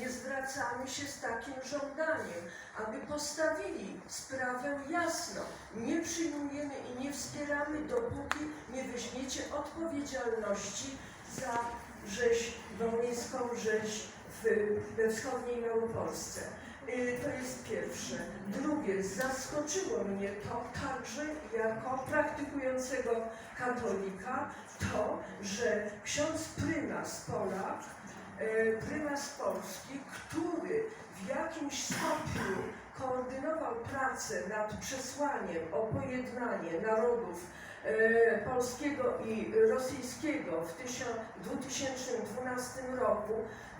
nie zwracamy się z takim żądaniem, aby postawili sprawę jasno. Nie przyjmujemy i nie wspieramy, dopóki nie weźmiecie odpowiedzialności za rzeź wołyńską, rzeź w, we wschodniej Małopolsce. Y, To jest pierwsze. Drugie, zaskoczyło mnie to także jako praktykującego katolika, to, że ksiądz prymas Polak, prymas Polski, który w jakimś stopniu koordynował pracę nad przesłaniem o pojednanie narodów e, polskiego i rosyjskiego w 2012 roku,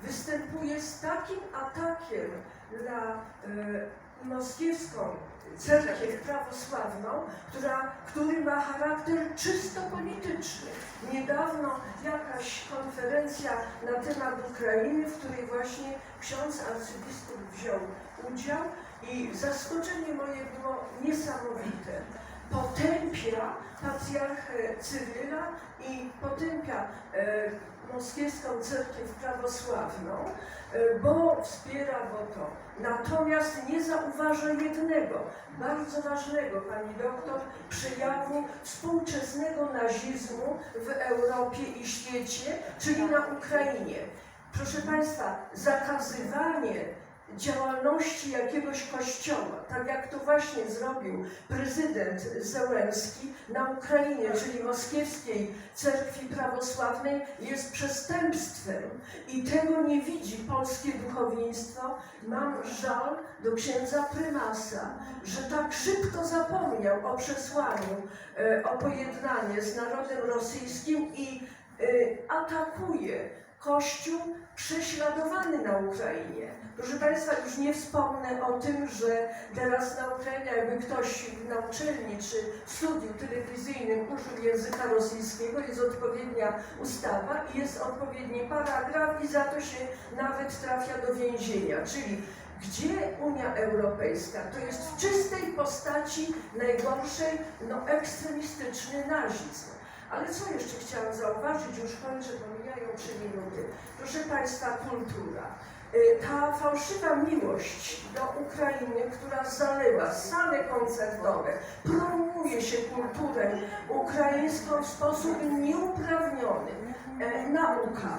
występuje z takim atakiem na e, moskiewską cerkiew prawosławną, która, który ma charakter czysto polityczny. Niedawno jakaś konferencja na temat Ukrainy, w której właśnie ksiądz arcybiskup wziął udział i zaskoczenie moje było niesamowite. Potępia patriarchę Cyryla i potępia e, moskiewską cerkiew prawosławną, e, bo wspiera go to. Natomiast nie zauważa jednego, bardzo ważnego, pani doktor, przejawu współczesnego nazizmu w Europie i świecie, czyli na Ukrainie. Proszę Państwa, zakazywanie działalności jakiegoś kościoła, tak jak to właśnie zrobił prezydent Zełenski na Ukrainie, czyli moskiewskiej cerkwi prawosławnej, jest przestępstwem i tego nie widzi polskie duchowieństwo. Mam żal do księdza prymasa, że tak szybko zapomniał o przesłaniu, e, o pojednanie z narodem rosyjskim i e, atakuje Kościół prześladowany na Ukrainie. Proszę Państwa, już nie wspomnę o tym, że teraz na Ukrainie, jakby ktoś na uczelni czy w studiu telewizyjnym użył języka rosyjskiego, jest odpowiednia ustawa i jest odpowiedni paragraf i za to się nawet trafia do więzienia. Czyli gdzie Unia Europejska? To jest w czystej postaci najgorszej, no ekstremistyczny nazizm. Ale co jeszcze chciałam zauważyć, już kończę, bo mijają trzy minuty. Proszę Państwa, kultura. Y, Ta fałszywa miłość do Ukrainy, która zalewa sale koncertowe, promuje się kulturę ukraińską w sposób nieuprawniony. E, Nauka.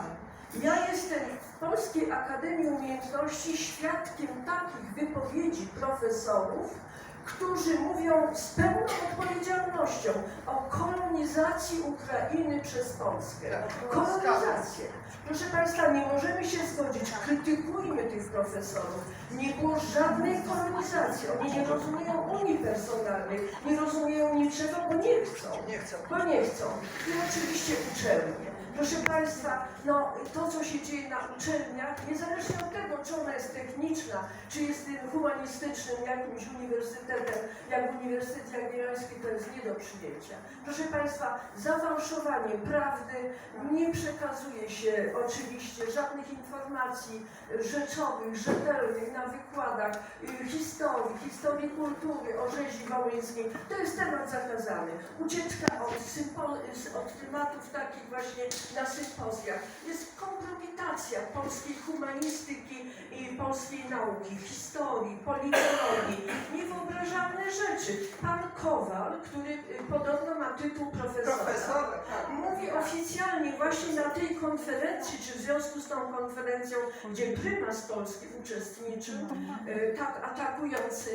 Ja jestem w Polskiej Akademii Umiejętności świadkiem takich wypowiedzi profesorów, którzy mówią z pełną odpowiedzialnością o kolonizacji Ukrainy przez Polskę. Kolonizację. Proszę Państwa, nie możemy się zgodzić, krytykujmy tych profesorów. Nie było żadnej kolonizacji. Oni nie rozumieją Unii Personalnej, nie rozumieją niczego, bo nie chcą. Nie chcę. Bo nie chcą. I oczywiście uczelnie. Proszę Państwa, no to, co się dzieje na uczelniach, niezależnie od tego, czy ona jest techniczna, czy jest tym humanistycznym jakimś uniwersytetem, jak Uniwersytet Jagielloński, to jest nie do przyjęcia. Proszę Państwa, zafałszowanie prawdy nie przekazuje się oczywiście żadnych informacji rzeczowych, rzetelnych na wykładach y, historii, historii kultury, o rzezi. To jest temat zakazany. Ucieczka od, sympo- od tematów takich właśnie na sympozjach. Jest kompromitacja polskiej humanistyki i polskiej nauki, historii, politologii. Niewyobrażalne rzeczy. Pan Kowal, który y, podobno ma tytuł profesora, Profesor, tak. mówi oficjalnie właśnie na tej konferencji, czy w związku z tą konferencją, gdzie prymas Polski uczestniczył, e, tak atakując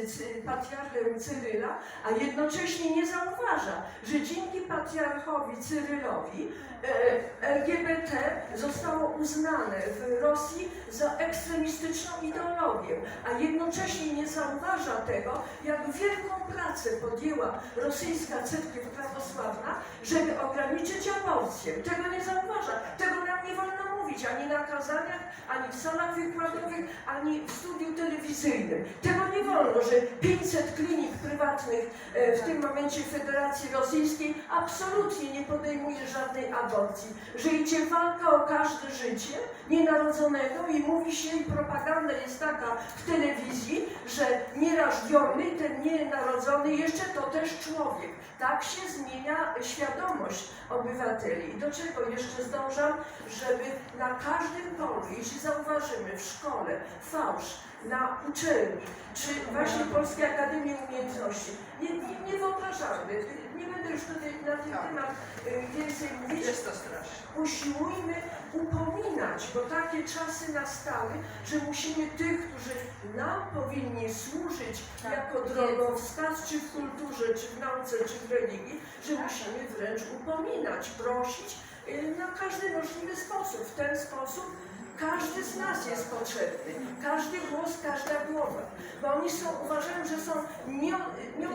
patriarchę Cyryla, a jednocześnie nie zauważa, że dzięki patriarchowi Cyrylowi e, LGBT zostało uznane w Rosji za ekstremistyczną ideologię, a jednocześnie nie zauważa tego, jak wielką pracę podjęła rosyjska cerkiew prawosławna, żeby ograniczyć aborcję. Tego nie zauważa, tego nam nie wolno mówić ani na kazaniach, ani w salach wykładowych, ani w studiu telewizyjnym. Tego nie wolno, że 500 klinik prywatnych, e, w tym momencie Federacji Rosyjskiej, absolutnie nie podejmuje żadnej aborcji. Że idzie walka o każde życie nienarodzonego i mówi się, i propaganda jest taka w telewizji, że nierozdzielny, ten nienarodzony jeszcze to też człowiek. Tak się zmienia świadomość obywateli. I do czego jeszcze zdążam? Żeby na każdym polu, jeśli zauważymy w szkole fałsz, na uczelni, czy właśnie Polskiej Akademii Umiejętności, nie, nie, niewyobrażalny. Nie będę już tutaj na ten Tak. temat y, więcej mówić. Jest to straszne. Usiłujmy upominać, bo takie czasy nastały, że musimy tych, którzy nam powinni służyć Tak. jako drogowskaz, czy w kulturze, czy w nauce, czy w religii, że musimy wręcz upominać, prosić y, na każdy możliwy sposób. W ten sposób każdy z nas jest potrzebny. Każdy głos, każda głowa. Bo oni są, uważają, że są nie, nie,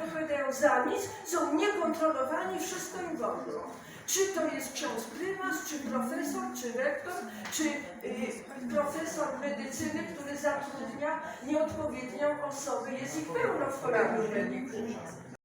odpowiadają za nic, są niekontrolowani, wszystko im wolno. Czy to jest ksiądz prymas, czy profesor, czy rektor, czy y, profesor medycyny, który zatrudnia nieodpowiednią osobę. Jest ich pełno w kolegium.